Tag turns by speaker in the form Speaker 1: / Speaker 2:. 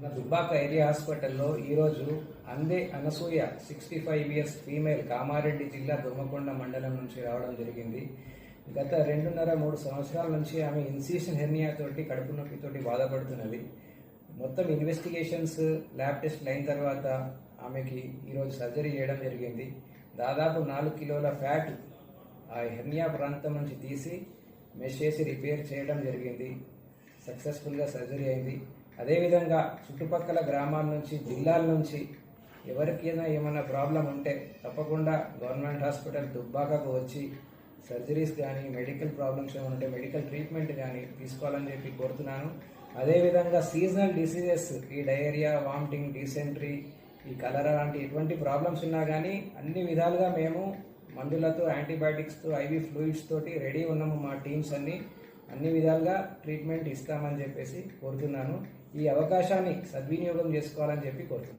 Speaker 1: మన దుబ్బాక ఏరియా హాస్పిటల్లో ఈరోజు అందే Anasuya sixty five years female Kamareddy జిల్లా దుమ్మకొండ మండలం నుంచి రావడం జరిగింది. గత రెండున్నర మూడు సంవత్సరాల నుంచి ఆమె ఇన్సిషన్ హెర్నియా తోటి కడుపు నొప్పితోటి బాధపడుతున్నది. మొత్తం ఇన్వెస్టిగేషన్స్ ల్యాబ్ టెస్ట్ అయిన తర్వాత ఆమెకి ఈరోజు సర్జరీ చేయడం జరిగింది. దాదాపు నాలుగు కిలోల ఫ్యాట్ ఆ హెర్నియా ప్రాంతం నుంచి తీసి మెష్ చేసి రిపేర్ చేయడం జరిగింది. సక్సెస్ఫుల్గా సర్జరీ అయింది. అదేవిధంగా చుట్టుపక్కల గ్రామాల నుంచి జిల్లాల నుంచి ఎవరికైనా ఏమైనా ప్రాబ్లం ఉంటే తప్పకుండా గవర్నమెంట్ హాస్పిటల్ దుబ్బాకకు వచ్చి సర్జరీస్ కానీ మెడికల్ ప్రాబ్లమ్స్ ఏమైనా ఉంటే మెడికల్ ట్రీట్మెంట్ కానీ తీసుకోవాలని చెప్పి కోరుతున్నాను. అదేవిధంగా సీజనల్ డిసీజెస్ ఈ డయేరియా వామిటింగ్ డీసెంట్రీ ఈ కలరా లాంటి ఎటువంటి ప్రాబ్లమ్స్ ఉన్నా కానీ అన్ని విధాలుగా మేము మందులతో యాంటీబయాటిక్స్తో ఐవి ఫ్లూయిడ్స్ తోటి రెడీ ఉన్నాము మా టీమ్స్ అన్ని. అన్ని విధాలుగా ట్రీట్మెంట్ ఇస్తామని చెప్పేసి కోరుతున్నాను. ఈ అవకాశాన్ని సద్వినియోగం చేసుకోవాలని చెప్పి కోరుతున్నాను.